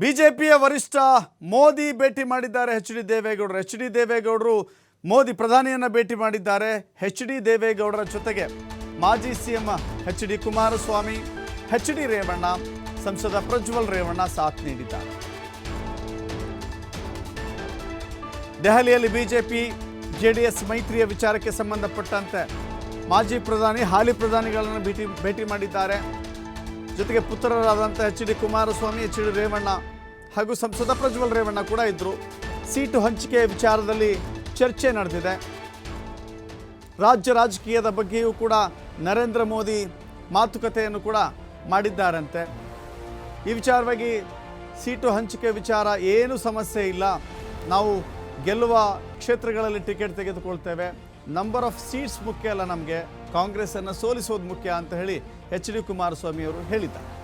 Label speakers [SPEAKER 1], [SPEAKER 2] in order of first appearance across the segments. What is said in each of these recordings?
[SPEAKER 1] ಬಿಜೆಪಿಯ ವರಿಷ್ಠ ಮೋದಿ ಭೇಟಿ ಮಾಡಿದ್ದಾರೆ ಎಚ್ ಡಿ ದೇವೇಗೌಡರು. ಎಚ್ ಡಿ ದೇವೇಗೌಡರು ಮೋದಿ ಪ್ರಧಾನಿಯನ್ನು ಭೇಟಿ ಮಾಡಿದ್ದಾರೆ ಎಚ್ ಡಿ ದೇವೇಗೌಡರ ಜೊತೆಗೆ ಮಾಜಿ CM H D Kumaraswamy, H D Revanna, ಸಂಸದ ಪ್ರಜ್ವಲ್ ರೇವಣ್ಣ ಸಾಥ್ ನೀಡಿದ್ದಾರೆ. ದೆಹಲಿಯಲ್ಲಿ ಬಿಜೆಪಿ, ಜೆಡಿಎಸ್ ಮೈತ್ರಿಯ ವಿಚಾರಕ್ಕೆ ಸಂಬಂಧಪಟ್ಟಂತೆ ಮಾಜಿ ಪ್ರಧಾನಿ, ಹಾಲಿ ಪ್ರಧಾನಿಗಳನ್ನು ಭೇಟಿ ಭೇಟಿ ಮಾಡಿದ್ದಾರೆ. ಜೊತೆಗೆ ಪುತ್ರರಾದಂಥ H D Kumaraswamy, H D Revanna ಹಾಗೂ ಸಂಸದ ಪ್ರಜ್ವಲ್ ರೇವಣ್ಣ ಕೂಡ ಇದ್ದರು ಸೀಟು ಹಂಚಿಕೆ ವಿಚಾರದಲ್ಲಿ ಚರ್ಚೆ ನಡೆದಿದೆ. ರಾಜ್ಯ ರಾಜಕೀಯದ ಬಗ್ಗೆಯೂ ಕೂಡ ನರೇಂದ್ರ ಮೋದಿ ಮಾತುಕತೆಯನ್ನು ಕೂಡ ಮಾಡಿದ್ದಾರಂತೆ. ಈ ವಿಚಾರವಾಗಿ ಸೀಟು ಹಂಚಿಕೆ ವಿಚಾರ ಏನು ಸಮಸ್ಯೆ ಇಲ್ಲ. ನಾವು ಗೆಲ್ಲುವ ಕ್ಷೇತ್ರಗಳಲ್ಲಿ ಟಿಕೆಟ್ ತೆಗೆದುಕೊಳ್ತೇವೆ. ನಂಬರ್ ಆಫ್ ಸೀಟ್ಸ್ ಮುಖ್ಯ ಅಲ್ಲ ನಮಗೆ. ಕಾಂಗ್ರೆಸ್ಸನ್ನು ಸೋಲಿಸೋದು ಮುಖ್ಯ ಅಂತ ಹೇಳಿ ಎಚ್ ಡಿ ಕುಮಾರಸ್ವಾಮಿ ಅವರು ಹೇಳಿದ್ದಾರೆ.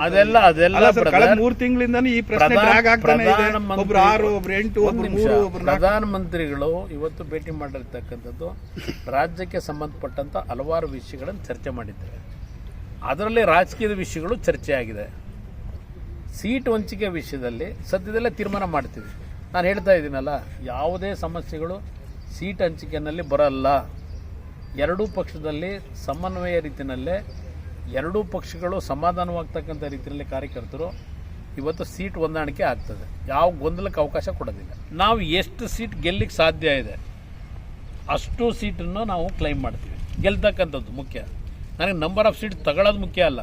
[SPEAKER 2] ಅದೆಲ್ಲ ಅದೆಲ್ಲ
[SPEAKER 3] ಕಳೆದ ಮೂರ್ ತಿಂಗಳಿಂದಾನು ಈ ಪ್ರಶ್ನೆ
[SPEAKER 2] ಪ್ರಧಾನ-
[SPEAKER 3] ಡ್ರ್ಯಾಗ್ ಆಗ್ತಾನೆ ಇದೆ.
[SPEAKER 2] ಪ್ರಧಾನಮಂತ್ರಿ-
[SPEAKER 3] ಒಬ್ರು ಆರು ಒಬ್ರು ಎಂಟು ಒಬ್ರು. ಮೂರು
[SPEAKER 2] ಪ್ರಧಾನಮಂತ್ರಿಗಳು ಇವತ್ತು ಭೇಟಿ ಮಾಡಿರ್ತಕ್ಕಂಥದ್ದು ರಾಜ್ಯಕ್ಕೆ ಸಂಬಂಧಪಟ್ಟಂತ ಹಲವಾರು ವಿಷಯಗಳನ್ನು ಚರ್ಚೆ ಮಾಡಿದ್ದಾರೆ. ಅದರಲ್ಲಿ ರಾಜಕೀಯದ ವಿಷಯಗಳು ಚರ್ಚೆ ಆಗಿದೆ ಸೀಟ್ ಹಂಚಿಕೆ ವಿಷಯದಲ್ಲಿ ಸದ್ಯದಲ್ಲೇ ತೀರ್ಮಾನ ಮಾಡ್ತೀವಿ. ನಾನು ಹೇಳ್ತಾ ಇದ್ದೀನಲ್ಲ, ಯಾವುದೇ ಸಮಸ್ಯೆಗಳು ಸೀಟ್ ಹಂಚಿಕೆಯಲ್ಲಿ ಬರಲ್ಲ. ಎರಡೂ ಪಕ್ಷದಲ್ಲಿ ಸಮನ್ವಯ ರೀತಿಯಲ್ಲೇ ಎರಡೂ ಪಕ್ಷಗಳು ಸಮಾಧಾನವಾಗ್ತಕ್ಕಂಥ ರೀತಿಯಲ್ಲಿ ಕಾರ್ಯಕರ್ತರು ಇವತ್ತು ಸೀಟ್ ಹೊಂದಾಣಿಕೆ ಆಗ್ತದೆ. ಯಾವ ಗೊಂದಲಕ್ಕೆ ಅವಕಾಶ ಕೊಡೋದಿಲ್ಲ. ನಾವು ಎಷ್ಟು ಸೀಟ್ ಗೆಲ್ಲಿಕ್ಕೆ ಸಾಧ್ಯ ಇದೆ, ಅಷ್ಟು ಸೀಟನ್ನು ನಾವು ಕ್ಲೈಮ್ ಮಾಡ್ತೀವಿ. ಗೆಲ್ತಕ್ಕಂಥದ್ದು ಮುಖ್ಯ. ನನಗೆ ನಂಬರ್ ಆಫ್ ಸೀಟ್ ತಗೊಳ್ಳೋದು ಮುಖ್ಯ ಅಲ್ಲ.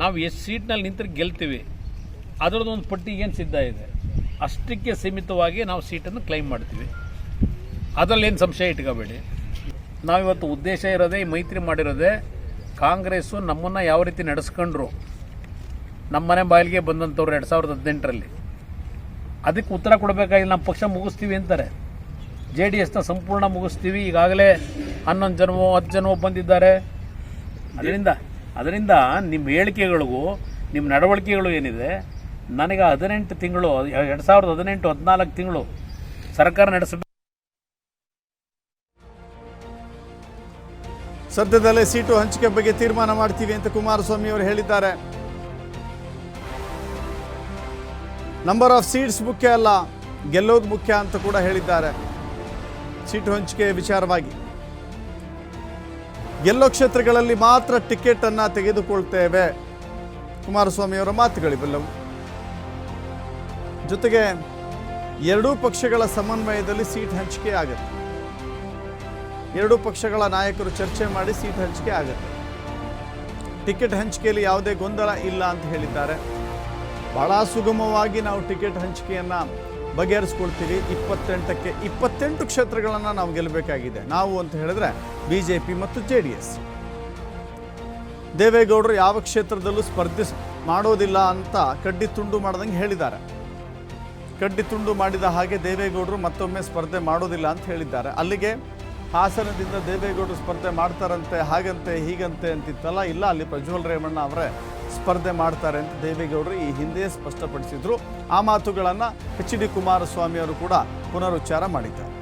[SPEAKER 2] ನಾವು ಎಷ್ಟು ಸೀಟ್ನಲ್ಲಿ ನಿಂತರೆ ಗೆಲ್ತೀವಿ. ಅದರದ್ದು ಒಂದು ಪಟ್ಟಿ ಏನು ಸಿದ್ಧ ಇದೆ? ಅಷ್ಟಕ್ಕೆ ಸೀಮಿತವಾಗಿ ನಾವು ಸೀಟನ್ನು ಕ್ಲೈಮ್ ಮಾಡ್ತೀವಿ. ಅದರಲ್ಲಿ ಏನು ಸಂಶಯ ಇಟ್ಕೋಬೇಡಿ. ನಾವಿವತ್ತು ಉದ್ದೇಶ ಇರೋದೇ ಈ ಮೈತ್ರಿ ಮಾಡಿರೋದೇ, ಕಾಂಗ್ರೆಸ್ಸು ನಮ್ಮನ್ನು ಯಾವ ರೀತಿ ನಡೆಸ್ಕೊಂಡ್ರು? ನಮ್ಮನೆ ಬಾಯಿಗೆ ಬಂದಂಥವ್ರು ಎರಡು ಸಾವಿರದ ಹದಿನೆಂಟರಲ್ಲಿ. ಅದಕ್ಕೆ ಉತ್ತರ ಕೊಡಬೇಕಾಗಿಲ್ಲ, ನಮ್ಮ ಪಕ್ಷ ಮುಗಿಸ್ತೀವಿ ಅಂತಾರೆ. ಜೆ ಡಿ ಎಸ್ನ ಸಂಪೂರ್ಣ ಮುಗಿಸ್ತೀವಿ. ಈಗಾಗಲೇ ಹನ್ನೊಂದು ಜನವೋ, ಹತ್ತು ಜನವೋ ಬಂದಿದ್ದಾರೆ. ಅದರಿಂದ ಅದರಿಂದ ನಿಮ್ಮ ಹೇಳಿಕೆಗಳಿಗೂ, ನಿಮ್ಮ ನಡವಳಿಕೆಗಳು ಏನಿದೆ, ನನಗೆ ಹದಿನೆಂಟು ತಿಂಗಳು, ಎರಡು ಸಾವಿರದ ಹದಿನೆಂಟು, ಹದಿನಾಲ್ಕು ತಿಂಗಳು ಸರ್ಕಾರ ನಡೆಸಬೇಕು.
[SPEAKER 1] ಸದ್ಯದಲ್ಲೇ ಸೀಟು ಹಂಚಿಕೆ ಬಗ್ಗೆ ತೀರ್ಮಾನ ಮಾಡ್ತೀವಿ ಅಂತ ಕುಮಾರಸ್ವಾಮಿ ಅವರು ಹೇಳಿದ್ದಾರೆ. ನಂಬರ್ ಆಫ್ ಸೀಟ್ಸ್ ಮುಖ್ಯ ಅಲ್ಲ, ಗೆಲ್ಲೋದು ಮುಖ್ಯ ಅಂತ ಕೂಡ ಹೇಳಿದ್ದಾರೆ. ಸೀಟು ಹಂಚಿಕೆ ವಿಚಾರವಾಗಿ. ಗೆಲ್ಲೋ ಕ್ಷೇತ್ರಗಳಲ್ಲಿ ಮಾತ್ರ ಟಿಕೆಟ್ ಅನ್ನ ತೆಗೆದುಕೊಳ್ತೇವೆ. ಕುಮಾರಸ್ವಾಮಿಯವರ ಮಾತುಗಳಿವೆಲ್ಲವು ಜೊತೆಗೆ ಎರಡೂ ಪಕ್ಷಗಳ ಸಮನ್ವಯದಲ್ಲಿ ಸೀಟ್ ಹಂಚಿಕೆ ಆಗುತ್ತೆ. ಎರಡೂ ಪಕ್ಷಗಳ ನಾಯಕರು ಚರ್ಚೆ ಮಾಡಿ ಸೀಟ್ ಹಂಚಿಕೆ ಆಗುತ್ತೆ. ಟಿಕೆಟ್ ಹಂಚಿಕೆಯಲ್ಲಿ ಯಾವುದೇ ಗೊಂದಲ ಇಲ್ಲ ಅಂತ ಹೇಳಿದ್ದಾರೆ. ಬಹಳ ಸುಗಮವಾಗಿ ನಾವು ಟಿಕೆಟ್ ಹಂಚಿಕೆಯನ್ನು ಬಗೆಹರಿಸ್ಕೊಳ್ತೀವಿ. ಇಪ್ಪತ್ತೆಂಟಕ್ಕೆ ಇಪ್ಪತ್ತೆಂಟು ಕ್ಷೇತ್ರಗಳನ್ನು ನಾವು ಗೆಲ್ಲಬೇಕಾಗಿದೆ. ನಾವು ಅಂತ ಹೇಳಿದ್ರೆ ಬಿ ಜೆ ಪಿ ಮತ್ತು ಜೆ ಡಿ ಎಸ್ ದೇವೇಗೌಡರು ಯಾವ ಕ್ಷೇತ್ರದಲ್ಲೂ ಸ್ಪರ್ಧಿಸ್ ಮಾಡೋದಿಲ್ಲ ಅಂತ ಕಡ್ಡಿ ತುಂಡು ಮಾಡ್ದಂಗೆ ಹೇಳಿದ್ದಾರೆ. ಕಡ್ಡಿ ತುಂಡು ಮಾಡಿದ ಹಾಗೆ ದೇವೇಗೌಡರು ಮತ್ತೊಮ್ಮೆ ಸ್ಪರ್ಧೆ ಮಾಡೋದಿಲ್ಲ ಅಂತ ಹೇಳಿದ್ದಾರೆ. ಅಲ್ಲಿಗೆ ಹಾಸನದಿಂದ ದೇವೇಗೌಡರು ಸ್ಪರ್ಧೆ ಮಾಡ್ತಾರಂತೆ, ಹಾಗಂತೆ, ಹೀಗಂತೆ ಅಂತಿತ್ತಲ್ಲ, ಇಲ್ಲ ಅಲ್ಲಿ ಪ್ರಜ್ವಲ್ ರೇವಣ್ಣ ಅವರೇ ಸ್ಪರ್ಧೆ ಮಾಡ್ತಾರೆ ಅಂತ ದೇವೇಗೌಡರು ಈ ಹಿಂದೆ ಸ್ಪಷ್ಟಪಡಿಸಿದ್ರು. ಆ ಮಾತುಗಳನ್ನು ಎಚ್ ಡಿ ಕುಮಾರಸ್ವಾಮಿ ಅವರು ಕೂಡ ಪುನರುಚ್ಚಾರ ಮಾಡಿದ್ದಾರೆ.